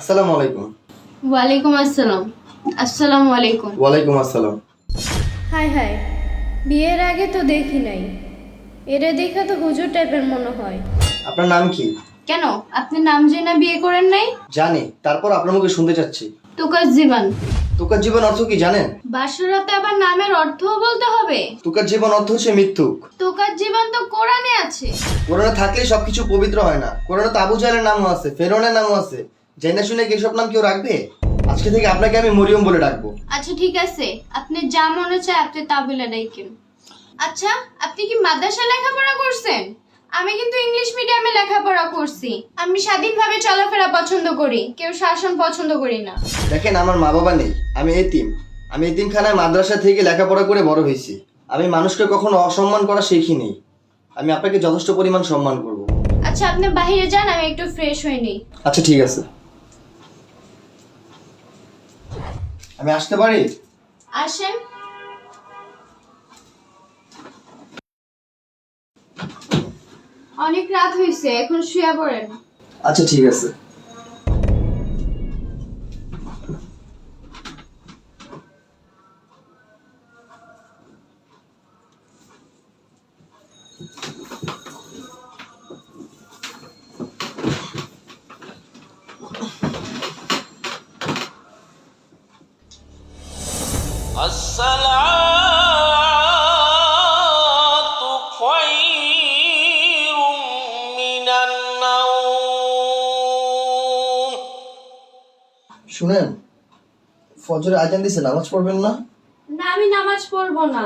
আসসালামু আলাইকুম। ওয়ালাইকুম আসসালাম। আসসালামু আলাইকুম। ওয়ালাইকুম আসসালাম। Hi hi. বিয়ের আগে তো দেখি নাই। এরে দেখে তো হুজুর টাইপের মনে হয়। আপনার নাম কি? কেন? আপনি নাম জেনে বিয়ে করেন নাই? জানি। তারপর আপনার মুখে শুনতে চাচ্ছি। তুকার জীবন। তুকার জীবন অর্থ কি জানেন? বাসরাতে আবার নামের অর্থও বলতে হবে? তুকার জীবন অর্থ হচ্ছে মৃত্যুক। তুকার জীবন তো কোরআনে আছে। কোরআনে থাকলেই সবকিছু পবিত্র হয় না। কোরআনে তো আবু জাহেলের নামও আছে ফেরনের নামও আছে। জেনে শুনে কি এসব নাম কেউ রাখবে? আজকে থেকে আপনাকে আমি মরিয়ম বলে ডাকবো। আচ্ছা ঠিক আছে। আপনি যা মনে চায় আপনি তা বলে ডাইকেন আচ্ছা আপনি কি মাদ্রাসায় লেখাপড়া করছেন? আমি কিন্তু ইংলিশ মিডিয়ামে লেখাপড়া করছি। আমি স্বাধীনভাবে চলাফেরা পছন্দ করি। কেউ শাসন পছন্দ করি না। দেখেন আমার মা বাবা নেই। আমি এতিম। আমি এতিমখানায় মাদ্রাসা থেকে লেখাপড়া করে বড় হয়েছি। আমি মানুষকে কখনো অসম্মান করা শিখিনি আমি আপনাকে যথেষ্ট পরিমাণ সম্মান করব। আচ্ছা আপনি বাইরে যান আমি একটু ফ্রেশ হয়ে নিই। আচ্ছা ঠিক আছে। আমি আসতে পারি? আসেন। অনেক রাত হয়েছে এখন শুয়ে পড়েন। আচ্ছা ঠিক আছে। শুনেন ফজরে আজান দিছে নামাজ পড়বেন না? না আমি নামাজ পড়ব না।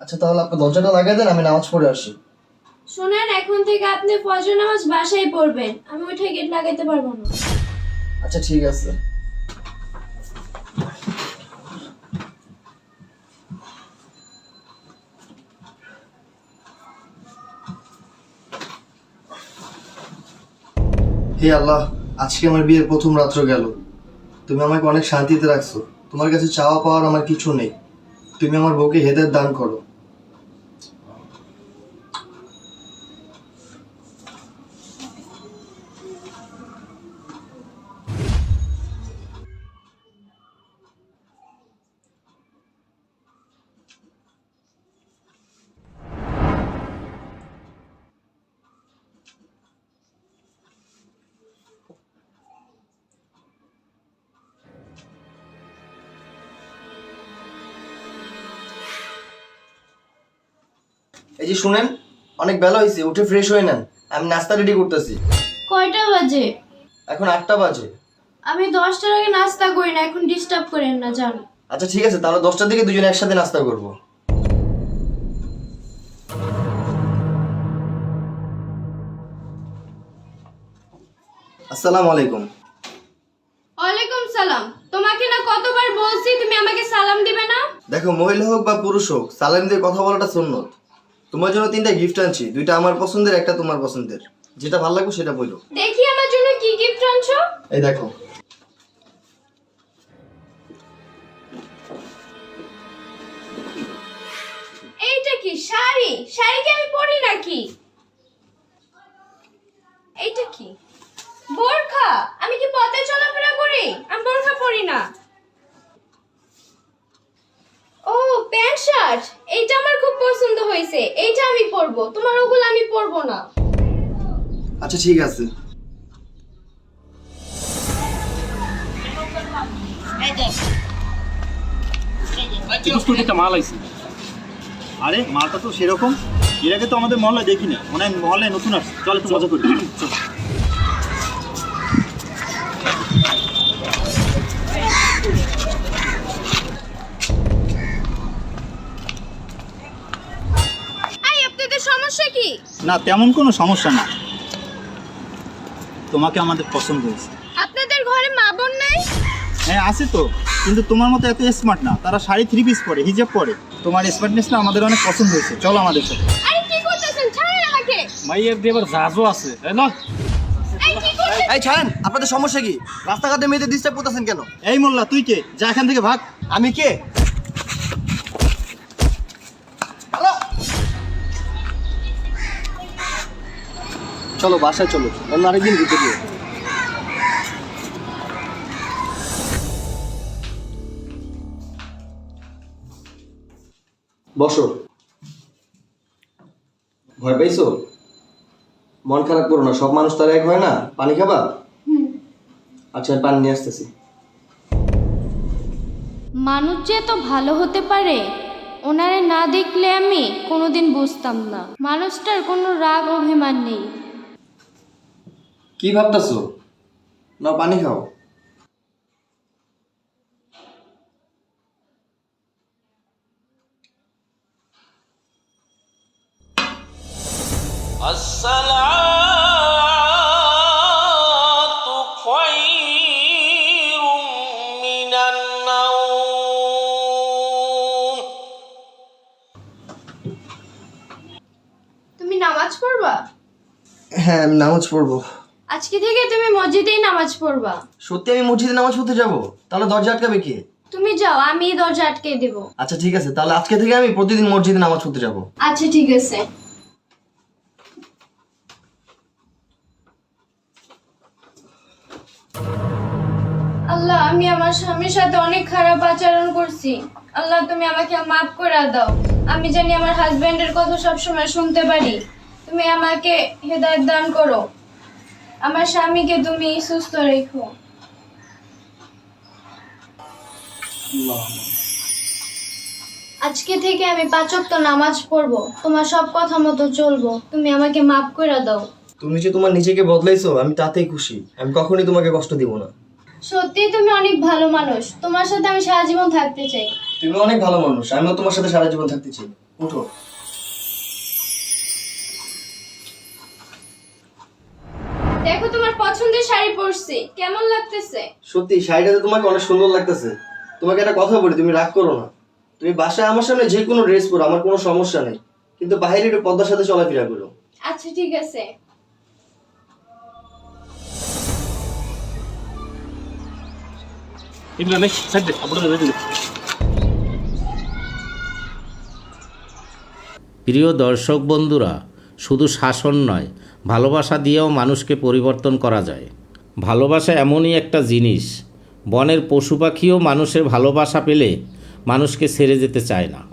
আচ্ছা তাহলে আপনি দরজাটা লাগাই দেন আমি নামাজ পড়ে আসি। শুনেন এখন থেকে আপনি ফজর নামাজ বাসায় পড়বেন। আমি উঠে গেট লাগাইতে পারব না। আচ্ছা ঠিক আছে। হে আল্লাহ আজকে আমার বিয়ের প্রথম রাত্র গেল। তুমি আমাকে অনেক শান্তিতে রাখছো। তোমার কাছে চাওয়া পাওয়ার আমার কিছু নেই। তুমি আমার বউকে হেদের দান করো। এই যে শুনেন অনেক বেলা হয়েছে উঠে ফ্রেশ হয়ে নেন। আমি নাস্তা রেডি করতেছি। কয়টা বাজে? এখন আটটা বাজে। আমি দশটার আগে নাস্তা করি না এখন ডিস্টার্ব করেন না জান আচ্ছা ঠিক আছে তাহলে দশটার দিকে দুজনে একসাথে নাস্তা করব। আসসালামু আলাইকুম। ওয়ালাইকুম সালাম। তোমাকে না কতবার বলছি তুমি আমাকে সালাম দিবে না? দেখো মহিলা হোক বা পুরুষ হোক সালাম দিয়ে কথা বলাটা সুন্নত। তোমার জন্য তিনটা গিফট আনছি। দুইটা আমার পছন্দের একটা তোমার পছন্দের। যেটা ভালো লাগবে সেটা বলো। দেখি আমার জন্য কি গিফট আনছো। এই দেখো। এইটা কি? শাড়ি? শাড়ি কি আমি পরি নাকি? এইটা কি? বোরখা? আমি কি পথে চলাফেরা করি? আমি বোরখা পরি না। ও প্যান্ট শার্ট। পছন্দ হয়েছে এইটা আমি পরবো। তোমার ওগুলো আমি পরবো না। আচ্ছা ঠিক আছে। মাল আইছে। আরে মালটা তো সেরকম। এর আগে তো আমাদের মহল্লায় দেখিনি। মনে হয় মহল্লায় নতুন আসছে। চলে একটু মজা করি। চল। সমস্যা কি? না তেমন কোনো সমস্যা না। তোমাকে আমাদের পছন্দ হয়েছে। আপনাদের ঘরে মা বোন নেই? হ্যাঁ আছে তো কিন্তু তোমার মতো এত স্মার্ট না। তারা শাড়ি থ্রি পিস পরে হিজাব পরে। তোমার স্মার্টনেসটা আমাদের অনেক পছন্দ হয়েছে। চলো আমাদের সাথে। আরে কি করতেছেন? ছাড়েন আমাকে। মাইয়ের দিয়ে এবার জাজও আছে তাই না? এই এই ছাড়েন আপনাদের সমস্যা কি? রাস্তাঘাটে মেয়েদের ডিস্টার্ব করতেছেন কেন? এই মোল্লা তুই কে? যা এখান থেকে ভাগ। আমি কে? চলো বাসায় চলো। অন্য আরেকদিন ঘুরতে গিয়ে। বসো। ভয় পাইছো মন খারাপ করো না সব মানুষ তার এক হয় না? পানি খাবা? আচ্ছা পানি নিয়ে আসতেছি। মানুষ যে তো ভালো হতে পারে ওনারে না দেখলে আমি কোনোদিন বুঝতাম না। মানুষটার কোনো রাগ অভিমান নেই। কি ভাবতেছো? না পানি খাও। তুমি নামাজ পড়বা? হ্যাঁ আমি নামাজ পড়ব। আজকে থেকে তুমি মসজিদেই নামাজ পড়বা। সত্যি আমি মসজিদে নামাজ পড়তে যাব? তাহলে দরজা আটকাবে কে? তুমি যাও আমি এই দরজা আটকে দেব। আচ্ছা ঠিক আছে। তাহলে আজকে থেকে আমি প্রতিদিন মসজিদে নামাজ পড়তে যাব। আচ্ছা ঠিক আছে। আল্লাহ আমি আমার স্বামীর সাথে অনেক খারাপ আচরণ করছি। আল্লাহ তুমি আমাকে মাফ করে দাও। আমি জানি আমার হাজবেন্ডের কথা সবসময় শুনতে পারি। তুমি আমাকে হেদায়ত দান করো। আমার স্বামীকে তুমি সুস্থ রেখো। আজকে থেকে আমি পাঁচক্ত নামাজ পড়ব। তোমার সব কথা মতো চলবো। তুমি আমাকে মাফ করে দাও। তুমি যে তোমার নিজেকে বদলাইছো আমি তাতেই খুশি। আমি কখনোই তোমাকে কষ্ট দিব না। সত্যি তুমি অনেক ভালো মানুষ। তোমার সাথে আমি সারা জীবন থাকতে চাই। তুমি অনেক ভালো মানুষ। আমিও তোমার সাথে সারা জীবন থাকতে চাই। উঠো। পরছি কেমন লাগতেছে? সত্যি শাড়িটাতে তোমাকে অনেক সুন্দর লাগতেছে। তোমাকে একটা কথা বলি তুমি রাগ করো না। তুমি বাসায় আমার সামনে যে কোনো ড্রেস পরো আমার কোনো সমস্যা নেই। কিন্তু বাইরে একটু পদ্মার সাথে চলাফেরা করো। আচ্ছা ঠিক আছে। প্রিয় দর্শক বন্ধুরা শুধু শাসন নয় ভালোবাসা দিয়েও মানুষকে পরিবর্তন করা যায়। ভালোবাসা এমনই একটা জিনিস। বনের পশু পাখিও মানুষের ভালোবাসা পেলে মানুষকে ছেড়ে যেতে চায় না।